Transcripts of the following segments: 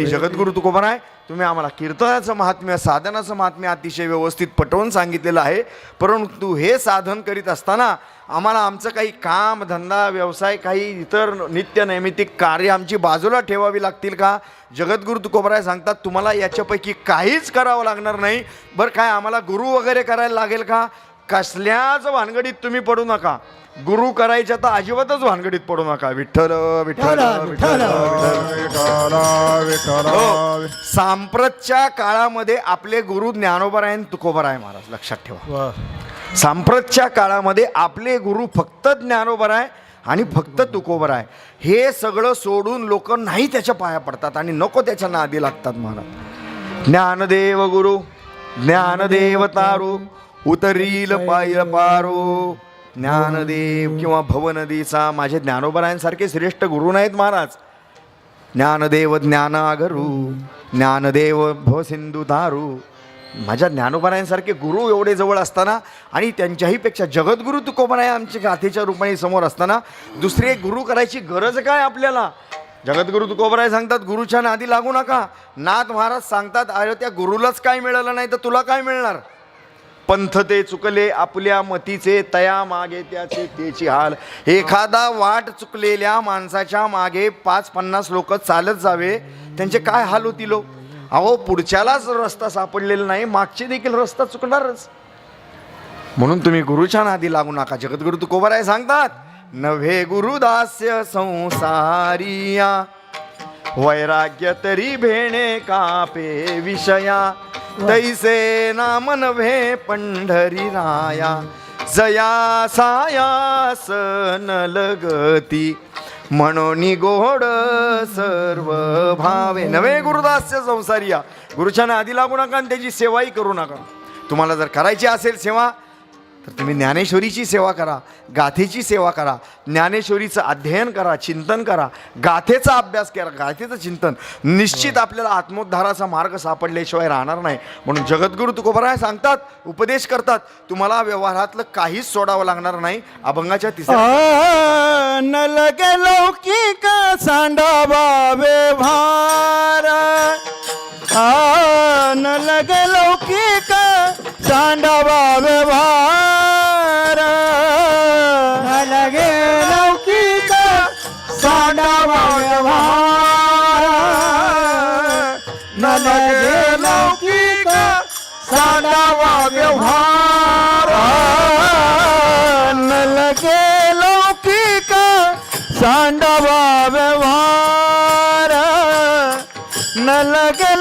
आणि जगद्गुरु तुकोबराय तुम्ही आम्हाला कीर्तनाचं महात्म्य साधनाचं महात्म्य अतिशय व्यवस्थित पटवून सांगितलेलं आहे. परंतु हे साधन करीत असताना आम्हाला आमचं काही काम धंदा व्यवसाय काही इतर नित्य नैमित्तिक कार्य आमची बाजूला ठेवावी लागतील का? जगद्गुरु तुकोबराय सांगतात तुम्हाला याच्यापैकी काहीच करावं लागणार नाही. बरं काय आम्हाला गुरु वगैरे करायला लागेल का? कसल्याच भानगडीत तुम्ही पडू नका. गुरु करायच्या तर अजिबातच भानगडीत पडू नका. विठ्ठल विठ्ठल विठ्ठल विठ्ठल हो. सांप्रतच्या काळामध्ये आपले गुरु ज्ञानोबर आहे आणि तुकोबर आहे महाराज लक्षात ठेवा. सांप्रतच्या काळामध्ये आपले गुरु फक्त ज्ञानोबर आहे आणि फक्त तुकोबर आहे हे सगळं सोडून लोक नाही त्याच्या पाया पडतात आणि नको त्याच्या नादी लागतात महाराज. ज्ञानदेव गुरु ज्ञानदेव तारू उतरील पाय पारो. ज्ञानदेव किंवा भवनदीचा माझे ज्ञानोबरायांसारखे श्रेष्ठ गुरु नाहीत महाराज. ज्ञानदेव ज्ञानागरू ज्ञानदेव भवसिंधू दारू माझ्या ज्ञानोबरायांसारखे गुरु एवढे जवळ असताना आणि त्यांच्याही पेक्षा जगद्गुरु तुकोबराय आमच्या गाथेच्या रूपाने समोर असताना दुसरे गुरु करायची गरज काय आपल्याला? जगद्गुरु तुकोबराय सांगतात गुरुच्या नादी लागू नका. नाथ महाराज सांगतात अरे त्या गुरुलाच काय मिळालं नाही तर तुला काय मिळणार? पंथ ते चुकले आपल्या मतीचे तया मागे त्याचे तेची हाल. एखादा वाट चुकलेल्या माणसाच्या मागे पाच पन्नास लोक चालत जावे त्यांचे काय हाल होतील हो? अहो पुढच्यालाच रस्ता सापडलेला नाही मागचे देखील रस्ता चुकणारच. म्हणून तुम्ही गुरुच्या नादी लागू नका. जगद्गुरु आहे सांगतात नव्हे गुरुदास्य संसारिया वैराग्य तरी भेणे कापे विषया तैसे नाम नव्हे पंढरी राया जया सायास न लगती. म्हणून गोड सर्व भावे. नवे गुरुदास्य संसारिया. गुरुच्या आधी लागू नका आणि त्याची सेवाही करू नका. तुम्हाला जर करायची असेल सेवा तर तुम्ही ज्ञानेश्वरीची सेवा करा गाथेची सेवा करा ज्ञानेश्वरीचं अध्ययन करा चिंतन करा गाथेचा अभ्यास करा गाथेचं चिंतन. निश्चित आपल्याला आत्मोद्धाराचा मार्ग सापडल्याशिवाय राहणार नाही. म्हणून जगद्गुरु तुकोबराय सांगतात उपदेश करतात तुम्हाला व्यवहारातलं काहीच सोडावं लागणार नाही. अभंगाच्या तिसऱ्या न लगे लौकिक सांडावा व्यवहार. आ, न लगे लौकिक सांडावा व्यवहार. व्यवहार न लगे लौकिक सांडवा व्यवहार न लगे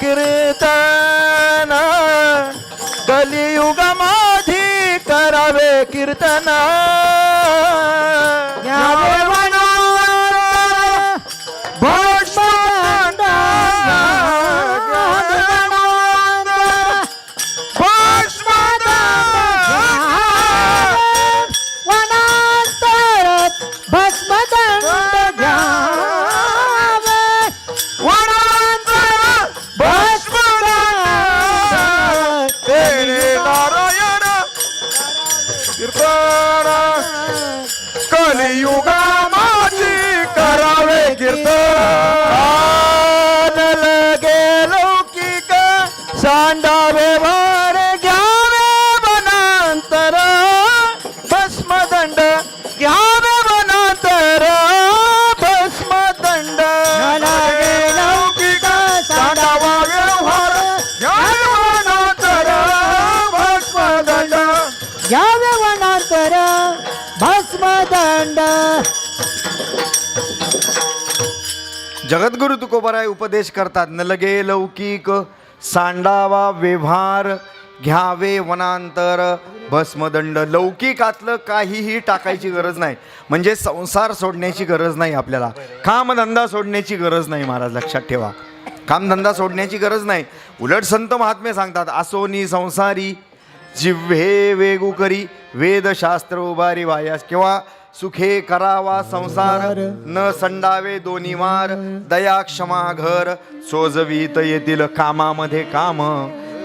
कीर्तन. कलियुगमाधी करावे कीर्तन. कलियुगा जगद्गुरु तुकोबराय उपदेश करतात न लगे लौकिक सांडावा व्यवहार घ्यावे वनांतर भस्मदंड. लौकिकातलं काहीही टाकायची गरज नाही. म्हणजे संसार सोडण्याची गरज नाही आपल्याला. कामधंदा सोडण्याची गरज नाही महाराज लक्षात ठेवा. कामधंदा सोडण्याची गरज नाही. उलट संत महात्मे सांगतात असोनी संसारी जिव्हे वेगू करी वेदशास्त्र उभारी वायास. किंवा सुखे करावा संसार न संडावे दोन्ही वार. दया क्षमा घर सोजवीत येतील कामामध्ये काम.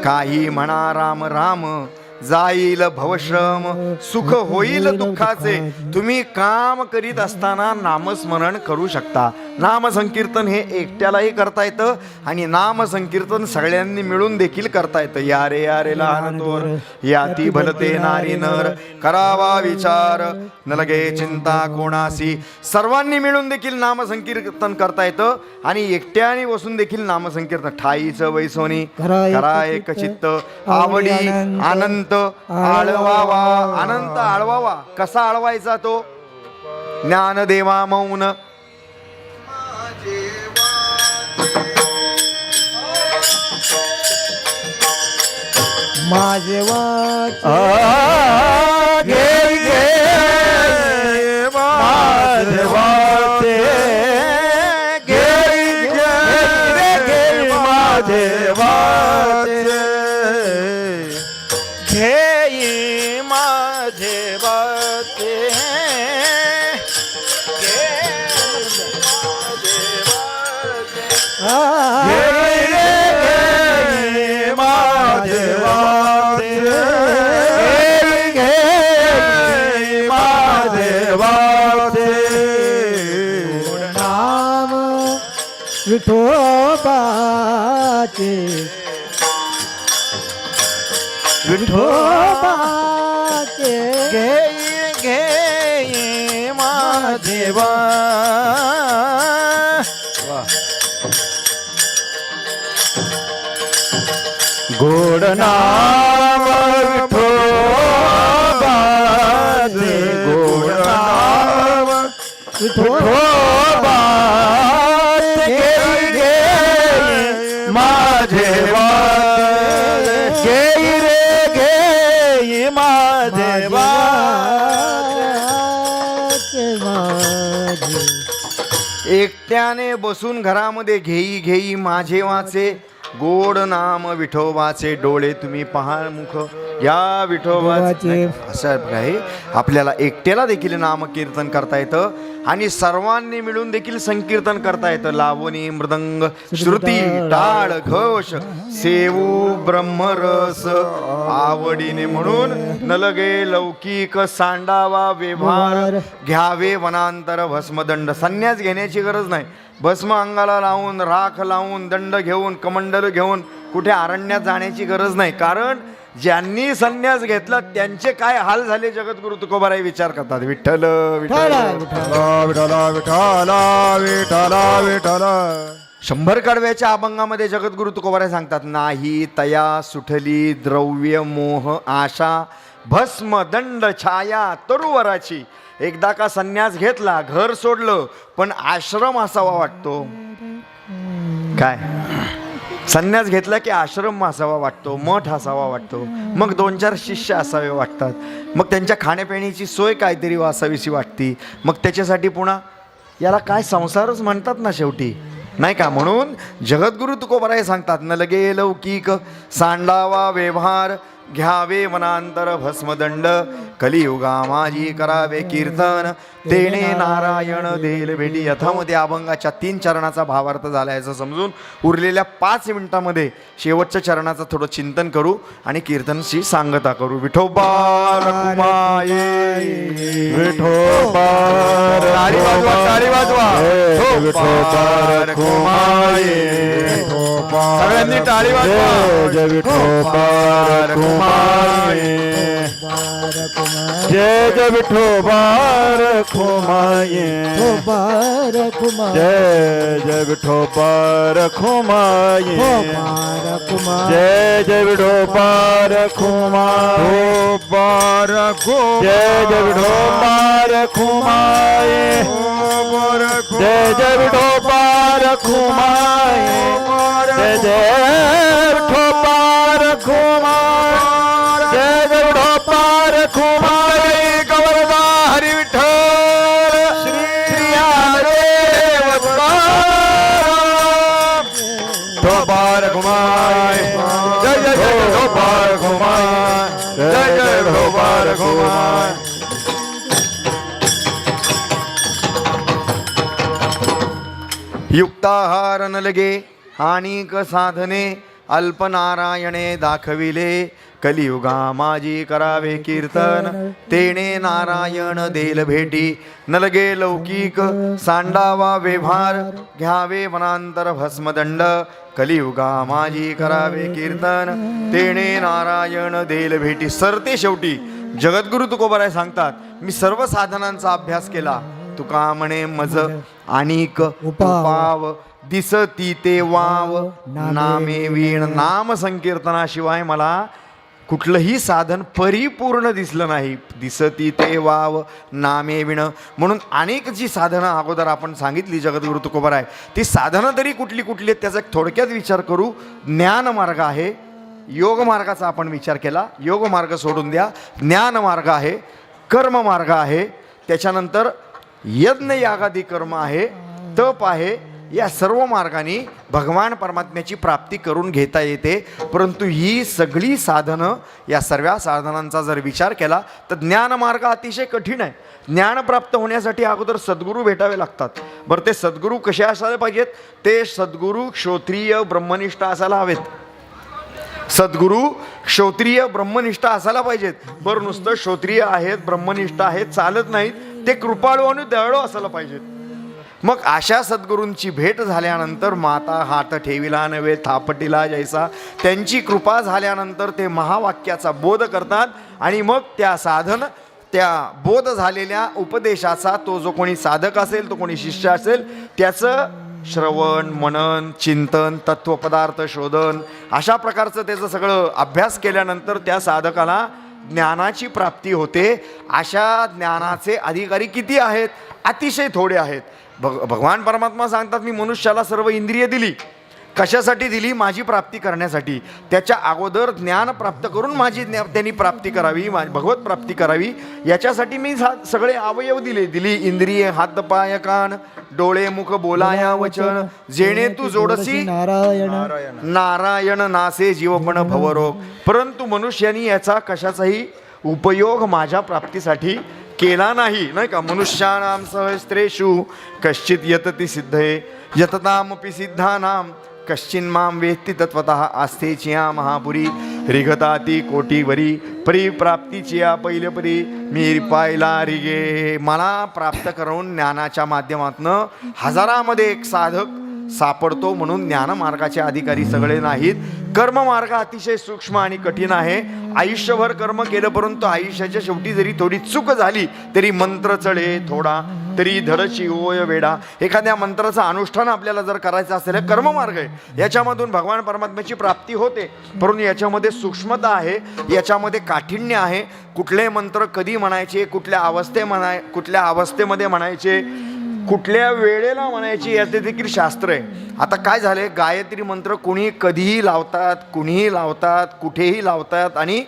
काही म्हणा राम राम जाईल भवश्रम सुख होईल दुःखाचे. तुम्ही काम करीत असताना नामस्मरण करू शकता. नामसंकीर्तन हे एकट्यालाही करता येतं आणि नामसंकीर्तन सगळ्यांनी मिळून देखील करता येतं. या रे या रे लहान तोर याती भलते नारी नर करावा विचार न लगे चिंता कोणासी सर्वांनी मिळून देखील नामसंकीर्तन करता येतं आणि एकट्याने बसून देखील नामसंकीर्तन. ठाईचं वैसोनी करा एक चित्त आवडी आनंद आळवावा. अनंत आळवावा. कसा आळवायचा तो? ज्ञानदेवा मौन. माझे वाच. विठोबाचे घे घे माधवा। गोड नाम विठोबाचे गोड नाम विठोबाचे बसून घरामध्ये घेई घेई माझे वाचे. गोड नाम विठोबाचे डोळे तुम्ही पहा मुख. या विठोबाचे विठोबाचे. असं आहे आपल्याला एकट्याला देखील नाम कीर्तन करता येतं. आणि सर्वांनी मिळून देखील संकीर्तन करता येतं. लावणी मृदंग श्रुती टाळ घोष सेवू ब्रह्मरस आवडीने म्हणून नलगे लौकिक सांडावा व्यवहार घ्यावे वनांतर भस्मदंड. संन्यास घेण्याची गरज नाही. भस्म अंगाला लावून राख लावून दंड घेऊन कमंडल घेऊन कुठे अरण्यात जाण्याची गरज नाही. कारण ज्यांनी संन्यास घेतला त्यांचे काय हाल झाले जगद्गुरु तुकोबाराई विचार करतात. विठ्ठल विठ्ठल. विठला विठला विठला शंभर कडव्याच्या अभंगामध्ये जगद्गुरु तुकोबाराय सांगतात नाही तया सुठली द्रव्य मोह आशा भस्म दंड छाया तरुवराची. एकदा का संन्यास घेतला घर सोडलं पण आश्रम असावा वाटतो. काय? संन्यास घेतला की आश्रम असावा वाटतो मठ असावा वाटतो. मग दोन चार शिष्य असावे वाटतात. मग त्यांच्या खाण्यापिण्याची सोय काहीतरी असावीशी वाटती. मग त्याच्यासाठी पुन्हा याला काय संसारच म्हणतात ना शेवटी? नाही का? म्हणून जगद्गुरु तुकोबराय सांगतात न लगे लौकिक सांडावा व्यवहार घ्यावे मनांतर भस्मदंड कलियुगा माझी करावे कीर्तन. तेने नारायण देल भेटी. यथामध्ये अभंगाच्या तीन चरणाचा भावार्थ झाला याचं समजून उरलेल्या पाच मिनिटामध्ये शेवटच्या चरणाचं थोडं चिंतन करू आणि कीर्तनशी सांगता करू. विठोबा विठोबा सगळ्यांनी टाळी वाजवा. जय विठोबा रखुमाये खोमाये बार कुमार। जय जय विठोबार खोमाये हो बार कुमार। जय जय विठोबार खोमाये हो बार कुमार जय जय विठोबार खोमाये बार खो जय जय विठोबार खोमाये जय जय विठोबार खोमाये जय जय विठोबार खोमाये जय जय विठोबार खोमाये गवरदा हरी विठ्ठल श्री हरे विठोबार खोमाये जय जय जय विठोबार खोमाये जय जय विठोबार खोमाये युक्ताहार नलगे लगे हानिक साधने अल्पनारायणे दाखविले. कलियुगा माझी करावे कीर्तन तेने नारायण देल भेटी. नलगे लौकिक सांडावा व्यवहार घ्यावे वनांतर भस्मदंड. कलियुगा माझी करावे कीर्तन तेने नारायण देल भेटी. सरते शेवटी जगद्गुरु तुकोबराय सांगतात मी सर्व साधनांचा अभ्यास केला. तुका म्हणे मज आणिक उपाव. दिसती ते वाव. नामे वीण. नाम संकीर्तनाशिवाय मला कुठलंही साधन परिपूर्ण दिसलं नाही. दिसती ते वाव नामे विण. म्हणून अनेक जी साधनं अगोदर आपण सांगितली जगद्गुरु तुकोबर आहे ती साधनं तरी कुठली कुठली आहेत त्याचा थोडक्यात विचार करू. ज्ञान मार्ग आहे. योग मार्गाचा आपण विचार केला. योग मार्ग सोडून द्या. ज्ञान मार्ग आहे. कर्म मार्ग आहे. त्याच्यानंतर यज्ञ यागादी कर्म आहे तप आहे या सर्व मार्गाने भगवान परमात्म्याची प्राप्ती करून घेता येते. परंतु ही सगळी साधनं या सर्व साधनांचा जर विचार केला तर ज्ञानमार्ग अतिशय कठीण आहे. ज्ञान प्राप्त होण्यासाठी अगोदर सद्गुरू भेटावे लागतात. बरं ते सद्गुरू कसे असायला पाहिजेत? ते सद्गुरू क्षोत्रिय ब्रह्मनिष्ठ असायला हवेत. सद्गुरू क्षोत्रिय ब्रह्मनिष्ठ असायला पाहिजेत. बरं नुसतं क्षोत्रिय आहेत ब्रह्मनिष्ठ आहेत चालत नाहीत. ते कृपाळू आणि दयाळू असायला पाहिजेत. मग अशा सद्गुरूंची भेट झाल्यानंतर माता हात ठेविला नव्हे थापटीला जैसा त्यांची कृपा झाल्यानंतर ते महावाक्याचा बोध करतात आणि मग त्या साधन त्या बोध झालेल्या उपदेशाचा तो जो कोणी साधक असेल तो कोणी शिष्य असेल त्याचं श्रवण मनन चिंतन तत्वपदार्थ शोधन अशा प्रकारचं त्याचं सगळं अभ्यास केल्यानंतर त्या साधकाला ज्ञानाची प्राप्ती होते. अशा ज्ञानाचे अधिकारी किती आहेत? अतिशय थोडे आहेत. भग भगवान परमात्मा सांगतात मी मनुष्याला सर्व इंद्रिय दिली. कशासाठी दिली? माझी प्राप्ती करण्यासाठी. त्याच्या अगोदर ज्ञान प्राप्त करून माझी ज्ञा त्यांनी प्राप्ती करावी मा भगवत प्राप्ती करावी. याच्यासाठी मी सगळे अवयव दिले. दिली इंद्रिये हात पाय कान डोळे मुख बोलाया वचन. जेणे तू जोडसी. नारायण. नारायण. नासे जीवपण भवरोग. परंतु मनुष्यानी याचा कशाचाही उपयोग माझ्या प्राप्तीसाठी केला नाही. नाही का? मनुष्याणाम सहस्त्रेषु कश्चित यतती सिद्धये. यततामपि सिद्धानाम. कश्चिन्मां वेत्ति वेत्ती तत्वतः आस्थेचिया महापुरी रिघताती कोटीवरी परी प्राप्तीचिया पहिले परी मी पायला रिगे मला प्राप्त करून ज्ञानाच्या माध्यमातनं हजारामध्ये एक साधक सापडतो म्हणून ज्ञानमार्गाचे अधिकारी सगळे नाहीत. कर्ममार्ग अतिशय सूक्ष्म आणि कठीण आहे. आयुष्यभर कर्म केलं परंतु आयुष्याच्या शेवटी जरी थोडी चूक झाली तरी मंत्र चढे थोडा तरी धडची ओय वेडा एखाद्या मंत्राचं अनुष्ठान आपल्याला जर करायचं असेल हे कर्ममार्ग आहे. याच्यामधून भगवान परमात्म्याची प्राप्ती होते परंतु याच्यामध्ये सूक्ष्मता आहे याच्यामध्ये काठिण्य आहे. कुठले मंत्र कधी म्हणायचे कुठल्या अवस्थे म्हणाय कुठल्या अवस्थेमध्ये म्हणायचे कुठल्या वेळेला म्हणायची याचे देखील शास्त्र आहे. आता काय झाले गायत्री मंत्र कुणी कधीही लावतात कुणीही लावतात कुठेही लावतात आणि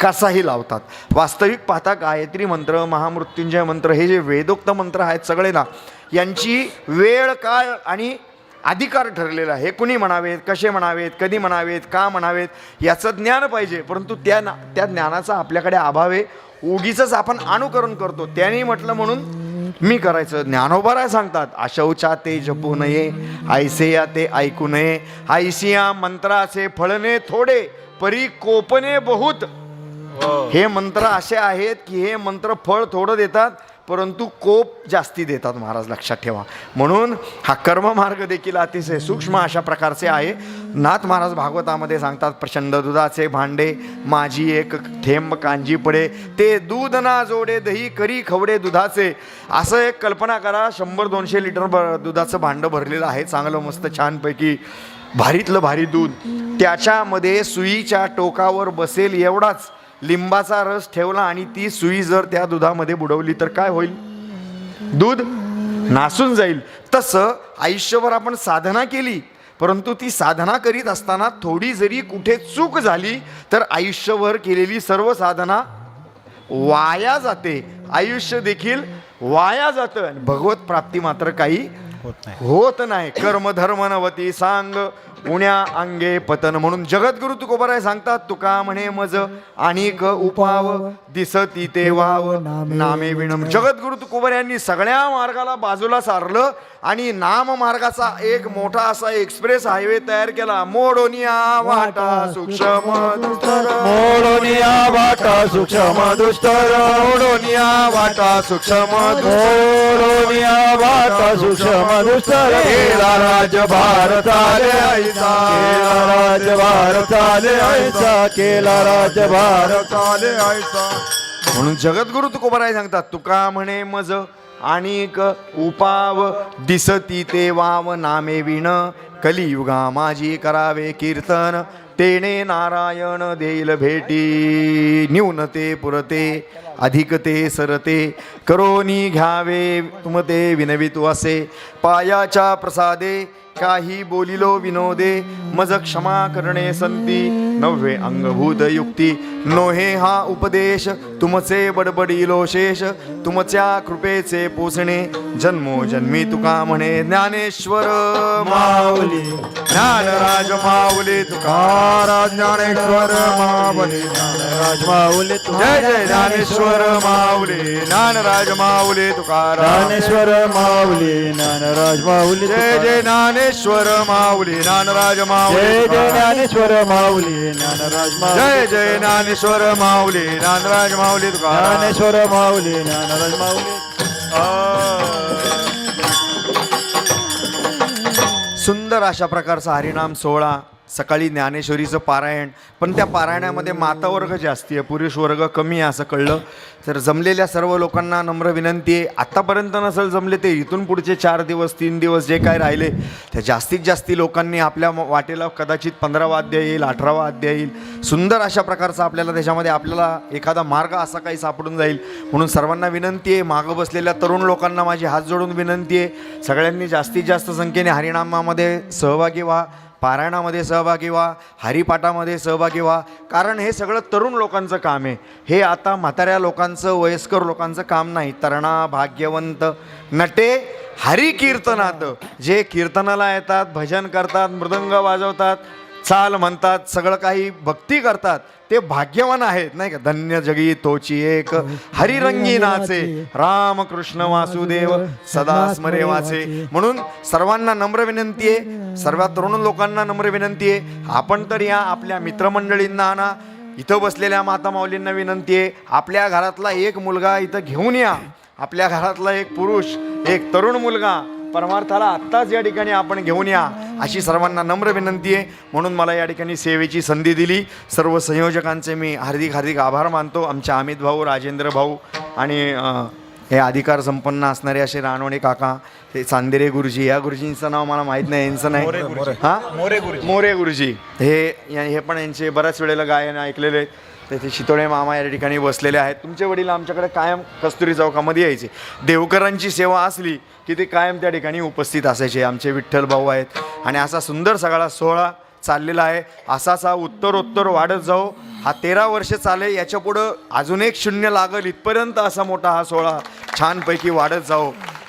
कसाही लावतात. वास्तविक पाहता गायत्री मंत्र महामृत्युंजय मंत्र हे जे वेदोक्त मंत्र आहेत सगळे ना यांची वेळ काळ आणि अधिकार ठरलेला आहे. हे कुणी म्हणावेत कसे म्हणावेत कधी म्हणावेत का म्हणावेत याचं ज्ञान पाहिजे. परंतु त्या ना त्या ज्ञानाचा आपल्याकडे अभाव आहे. उगीच आपण अनुकरण करतो. त्यांनी म्हटलं म्हणून मी करायचं ज्ञानोबाराय सांगतात. अशौचा ते जपू नये. ऐसे या ते ऐकू नये. ऐसिया मंत्राचे फळणे थोडे परी कोपने बहुत. हे मंत्र असे आहेत की हे मंत्र फळ थोडं देतात. परंतु कोप जास्ती देतात महाराज लक्षात ठेवा. म्हणून हा कर्ममार्ग देखील अतिशय सूक्ष्म अशा प्रकारचे आहे. नाथ महाराज भागवतामध्ये सांगतात प्रचंड दुधाचे भांडे माझी एक थेंब कांजी पडे ते दूध ना जोडे दही करी खवडे दुधाचे. असं एक कल्पना करा शंभर दोनशे लिटर ब दुधाचं भांडं भरलेलं आहे चांगलं मस्त छानपैकी. भारीतलं भारी दूध. त्याच्यामध्ये सुईच्या टोकावर बसेल एवढाच. लिंबाचा रस ठेवला आणि ती सुई जर त्या दुधामध्ये बुडवली तर काय होईल? दूध नासून जाईल. तसं आयुष्यभर आपण साधना केली परंतु ती साधना करीत असताना थोडी जरी कुठे चूक झाली तर आयुष्यभर केलेली सर्व साधना वाया जाते. आयुष्य देखील वाया जातं भगवत प्राप्ती मात्र काही होत नाही. कर्म धर्म नवती सांग उण्या अंगे पतन म्हणून जगद्गुरु तुकोबराय सांगतात. तुका म्हणे मज आणिक उपाव दिसती ते वाव. नामे विणम. जगद्गुरु तुकोबर यांनी सगळ्या मार्गाला बाजूला सारलं आणि नाम मार्गाचा एक मोठा असा एक्सप्रेस हायवे तयार केला. मोडोनिया वाटा सूक्ष्म. मोडोनिया वाटा सूक्ष्म दुस्तर मोडोनिया वाटा सूक्ष्म दुस्तर. वाटा सूक्ष्म दुस्तर केला राज भारताले ऐसा केला राज भारताले ऐसा केला राज भारताले ऐसा म्हणून जगद्गुरु तुकोबराय सांगतात तुका म्हणे मज आणिक उपाव दिसती ते वाव नामे विण. कलियुगा माझी करावे कीर्तन. तेने नारायण देईल भेटी न्यूनते पुरते अधिकते सरते करोनी घ्यावे तुमते विनवितु असे. पायाच्या प्रसादे काही बोलिलो विनोदे मज क्षमा करणे संती नव्हे अंगभूत युक्ती. नोहे हा उपदेश तुमचे बडबडिलो शेष तुमच्या कृपेचे पोचणे जन्मो जन्मी तुका म्हणे ज्ञानेश्वर. माऊली. ज्ञानराज माऊली तुका. महाराज ज्ञानेश्वर माऊली. ज्ञानराज माऊली जय जय ज्ञानेश्वर माऊली. ज्ञानराज माऊली तुकाराम ज्ञानेश्वर माऊली. ज्ञानराज माऊली जय जय ज्ञानेश्वर माऊली. ज्ञानराज जय माऊली जय तुकाराम. ज्ञानेश्वर माऊली. ज्ञानराज माऊली जय जय ज्ञानेश्वर माऊली. ज्ञानराज माऊली तुकाराम ज्ञानेश्वर माऊली ज्ञानराज माऊली. सुंदर अशा प्रकारचा हरिनाम सोहळा सकाळी ज्ञानेश्वरीचं पारायण पण त्या पारायणामध्ये माता वर्ग जास्ती आहे पुरुष वर्ग कमी आहे असं कळलं. तर जमलेल्या सर्व लोकांना नम्र विनंती आहे आत्तापर्यंत नसेल जमले ते इथून पुढचे चार दिवस तीन दिवस जे काय राहिले त्या जास्तीत जास्ती लोकांनी आपल्या म- वाटेला कदाचित पंधरा वाद्य येईल अठरा वाद्य येईल. सुंदर अशा प्रकारचा आपल्याला त्याच्यामध्ये आपल्याला एखादा मार्ग असा काही सापडून जाईल. म्हणून सर्वांना विनंती आहे मागं बसलेल्या तरुण लोकांना माझी हात जोडून विनंती आहे. सगळ्यांनी जास्तीत जास्त संख्येने हरिणामामध्ये सहभागी व्हा. पारायणामध्ये सहभागी व्हा हरिपाठामध्ये सहभागी व्हा. कारण हे सगळं तरुण लोकांचं काम आहे. हे आता म्हाताऱ्या लोकांचं वयस्कर लोकांचं काम नाही. तरणा भाग्यवंत नटे हरी कीर्तनात जे कीर्तनाला येतात भजन करतात मृदंग वाजवतात चाल म्हणतात सगळं काही भक्ती करतात. ते भाग्यवान आहेत नाही का? धन्य जगी तोची एक. हरिरंगी नाचे. राम कृष्ण वासुदेव सदा स्मरे वाचे. म्हणून सर्वांना नम्र विनंती आहे. सर्व तरुण लोकांना नम्र विनंती आहे. आपण तर या आपल्या मित्रमंडळींना आणा इथं बसलेल्या माता माऊलींना विनंती आहे. आपल्या घरातला एक मुलगा इथं घेऊन या. आपल्या घरातला एक पुरुष एक तरुण मुलगा परमार्थाला आत्ताच या ठिकाणी आपण घेऊन या अशी सर्वांना नम्र विनंती आहे. म्हणून मला या ठिकाणी सेवेची संधी दिली. सर्व संयोजकांचे मी हार्दिक हार्दिक आभार मानतो. आमच्या अमित भाऊ राजेंद्र भाऊ आणि हे अधिकार संपन्न असणारे असे रानवणे काका हे चांदेरे गुरुजी या गुरुजींचं नाव मला माहीत नाही यांचं नाही. हा? मोरे गुरुजी. मोरे गुरुजी. हे हे पण यांचे बऱ्याच वेळेला गायन ऐकलेले आहेत. तेथे शितोळे मामा या ठिकाणी बसलेले आहेत. तुमचे वडील आमच्याकडे कायम कस्तुरी चौकामध्ये यायचे. देवकरांची सेवा असली की ते कायम त्या ठिकाणी उपस्थित असायचे. आमचे विठ्ठल भाऊ आहेत. आणि असा सुंदर सगळा सोहळा चाललेला आहे. असाच हा उत्तरोत्तर वाढत जाऊ हा तेरा वर्ष चाले याच्या पुढं अजून एक शून्य लागल. इथपर्यंत असा मोठा हा सोहळा छानपैकी वाढत जाऊ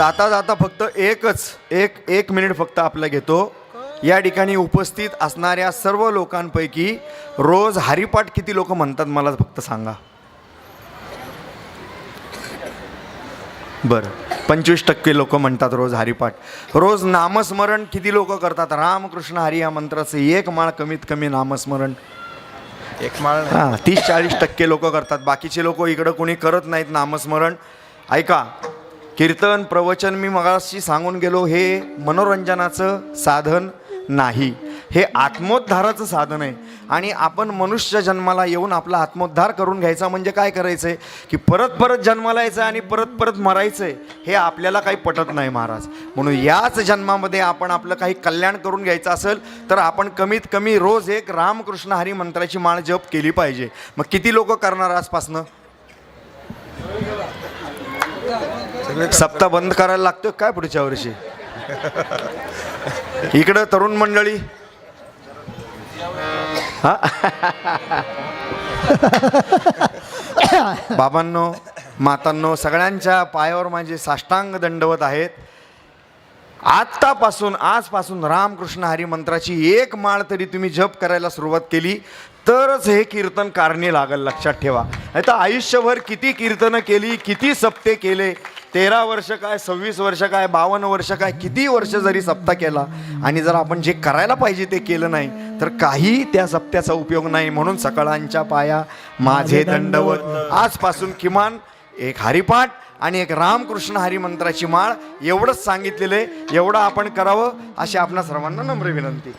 जाता जाता फक्त एकच एक एक मिनिट फक्त आपलं घेतो. या ठिकाणी उपस्थित असणाऱ्या सर्व लोकांपैकी रोज हरिपाठ किती लोक म्हणतात मला फक्त सांगा. बरं पंचवीस टक्के लोक म्हणतात रोज हरिपाठ. रोज नामस्मरण किती लोक करतात? रामकृष्ण हरी या मंत्राचं एक माळ कमीत कमी नामस्मरण. एक माळ हां तीस चाळीस टक्के लोक करतात. बाकीचे लोक इकडं कोणी करत नाहीत नामस्मरण. ऐका कीर्तन प्रवचन मी मगाशी सांगून गेलो हे मनोरंजनाचं साधन नाही. हे आत्मोद्धाराचं साधन आहे. आणि आपण मनुष्य जन्माला येऊन आपला आत्मोद्धार करून घ्यायचा म्हणजे काय करायचं आहे की परत परत जन्माला यायचं आणि परत परत मरायचं आहे हे आपल्याला काही पटत नाही महाराज. म्हणून याच जन्मामध्ये आपण आपलं काही कल्याण करून घ्यायचं असेल तर आपण कमीत कमी रोज एक रामकृष्ण हरी मंत्राची माळ जप केली पाहिजे. मग किती लोक करणार आजपासनं? सप्ताह बंद करायला लागतोय काय पुढच्या वर्षी? इकडं तरुण मंडळी. हा? बाबांनो मातांनो सगळ्यांच्या पायावर माझे साष्टांग दंडवत आहेत. आत्तापासून आजपासून रामकृष्ण हरी मंत्राची एक माळ तरी तुम्ही जप करायला सुरुवात केली तरच हे कीर्तन कारणी लागल लक्षात ठेवा. नाही तर आयुष्यभर किती कीर्तनं केली किती सप्ते केले तेरा वर्ष काय सव्वीस वर्ष काय बावन्न वर्ष काय किती वर्ष जरी सप्ताह केला आणि जर आपण जे करायला पाहिजे ते केलं नाही तर काही त्या सप्त्याचा उपयोग नाही. म्हणून सकाळांच्या पाया माझे दंडवत. आजपासून किमान एक हरिपाठ आणि एक रामकृष्ण हरी मंत्राची माळ एवढंच सांगितलेलं आहे. एवढं आपण करावं अशी आपणा सर्वांना नम्र विनंती.